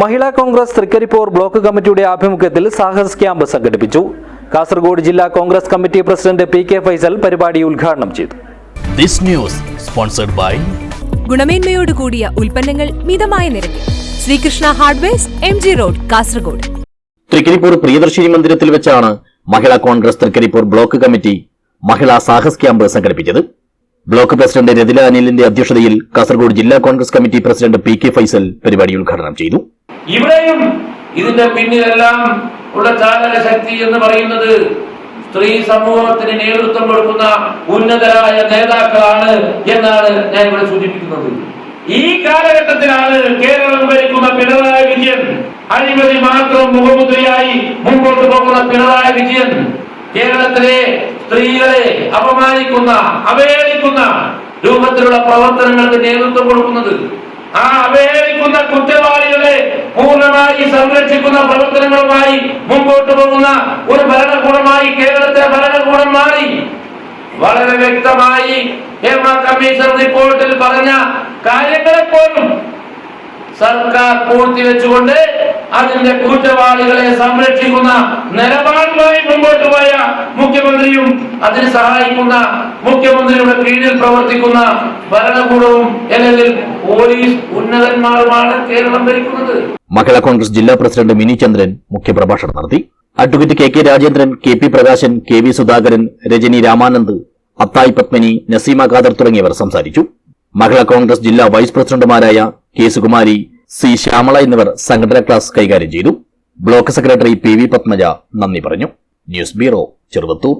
മഹിളാ Congress Trikaripur block കമ്മിറ്റിയുടെ ആഭിമുഖ്യത്തിൽ Sahas camp സംഘടിപ്പിച്ചു. കാസർഗോഡ് ജില്ലാ Congress committee president P K Faisal പരിപാടി ഉദ്ഘാടനം ചെയ്തു. ദിസ് ന്യൂസ് സ്പോൺസർഡ് ബൈ ഗുണമേന്മയോട് കൂടിയ ഉൽപ്പന്നങ്ങൾ മിതമായ നിരക്കിൽ. Sreekrishna hardwares M G road Kasaragod. Trikaripur Priyadarshini മന്ദിരത്തിൽ വെച്ചാണ് Mahila Congress Trikaripur block committee Mahila Sahas camp സംഘടിപ്പിച്ചത്. ബ്ലോക്ക് പ്രസിഡന്റ് രതില അനിലിന്റെ അധ്യക്ഷതയിൽ കാസർഗോഡ് ജില്ലാ Congress committee president P K Faisal പരിപാടി ഉദ്ഘാടനം ചെയ്തു. ഇവിടെയും ഇതിന്റെ പിന്നിലെല്ലാം ഉള്ള ചാലക ശക്തി എന്ന് പറയുന്നത് സ്ത്രീ സമൂഹത്തിന് നേതൃത്വം കൊടുക്കുന്ന ഉന്നതരായ നേതാക്കളാണ് എന്നാണ് ഞാൻ ഇവിടെ സൂചിപ്പിക്കുന്നത്. ഈ കാലഘട്ടത്തിലാണ് കേരളം ഭരിക്കുന്ന പിണറായി വിജയൻ അഴിമതി മാത്രം മുഖമുദ്രയായി മുമ്പോട്ട് പോകുന്ന പിണറായി വിജയൻ. കേരളത്തിലെ സ്ത്രീകളെ അപമാനിക്കുന്ന അവഹേളിക്കുന്ന രൂപത്തിലുള്ള പ്രവർത്തനങ്ങൾക്ക് നേതൃത്വം കൊടുക്കുന്നത്. ആ അവഹേളിക്കുന്ന പൂർണമായി സംരക്ഷിക്കുന്ന പ്രവർത്തനങ്ങളുമായി മുമ്പോട്ട് പോകുന്ന ഒരു ഭരണകൂടമായി കേരളത്തെ ഭരണകൂടം മാറി. വളരെ വ്യക്തമായി ഹേമ കമ്മീഷൻ റിപ്പോർട്ടിൽ പറഞ്ഞ കാര്യങ്ങളെ പോലും സർക്കാർ പൂർത്തിവെച്ചുകൊണ്ട് അതിന്റെ കുറ്റവാളികളെ സംരക്ഷിക്കുന്ന നിലപാടുമായി മുമ്പോട്ട് പോയ മുഖ്യമന്ത്രിയും അതിന് സഹായിക്കുന്ന മുഖ്യമന്ത്രിയുടെ കീഴിൽ പ്രവർത്തിക്കുന്ന ഭരണകൂടവും അല്ലെങ്കിൽ പോലീസ് ഉന്നതന്മാരുമാണ് കേരളം ഭരിക്കുന്നത്. മഹിളാ കോൺഗ്രസ് ജില്ലാ പ്രസിഡന്റ് മിനി ചന്ദ്രൻ മുഖ്യപ്രഭാഷണം നടത്തി. Advocate K K Rajendran K P Prakashan K V Sudhakaran Rajani Ramanand Athayi Padmini Naseema Khader തുടങ്ങിയവർ സംസാരിച്ചു. മഹിളാ കോൺഗ്രസ് ജില്ലാ വൈസ് പ്രസിഡന്റുമാരായ കെ സുകുമാരി സി ശ്യാമള എന്നിവർ സംഘടനാ ക്ലാസ് കൈകാര്യം ചെയ്തു. Block secretary P V Padmaja നന്ദി പറഞ്ഞു. News bureau Cheruvathur.